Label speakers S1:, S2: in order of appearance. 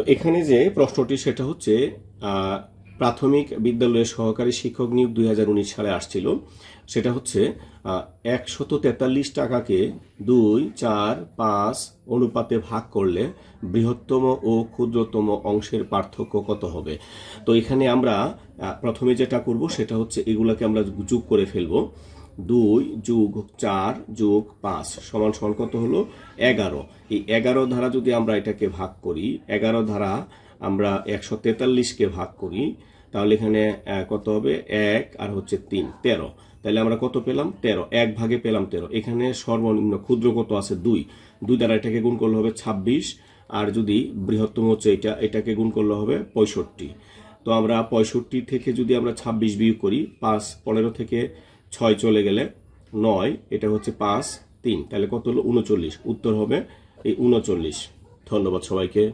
S1: তো এখানে যে প্রশ্নটি, সেটা হচ্ছে প্রাথমিক বিদ্যালয়ের সহকারী শিক্ষক নিয়োগ দুই হাজার উনিশ সালে আসছিল। সেটা হচ্ছে একশত তেতাল্লিশ টাকাকে দুই, চার, পাঁচ অনুপাতে ভাগ করলে বৃহত্তম ও ক্ষুদ্রতম অংশের পার্থক্য কত হবে? তো এখানে আমরা প্রথমে যেটা করব, সেটা হচ্ছে এগুলাকে আমরা যোগ করে ফেলব। দুই যোগ চার যোগ পাঁচ সমান সমান কত হলো? এগারো। এই এগারো ধারা যদি আমরা এটাকে ভাগ করি, এগারো ধারা আমরা একশো তেতাল্লিশকে ভাগ করি, তাহলে এখানে কত হবে? এক আর হচ্ছে তিন, তেরো। তাহলে আমরা কত পেলাম? তেরো। এক ভাগে পেলাম তেরো। এখানে সর্বনিম্ন ক্ষুদ্র কত আছে? দুই। দুই দ্বারা এটাকে গুণ করলে হবে ছাব্বিশ। আর যদি বৃহত্তম হচ্ছে এটা, এটাকে গুণ করলে হবে পঁয়ষট্টি। তো আমরা পঁয়ষট্টি থেকে যদি আমরা ছাব্বিশ বিয়োগ করি, পাঁচ পনেরো থেকে ছয় চলে গেলে নয়, এটা হচ্ছে পাঁচ, তিন। তাহলে কত হলো? উনচল্লিশ। উত্তর হবে এই উনচল্লিশ। ধন্যবাদ সবাইকে।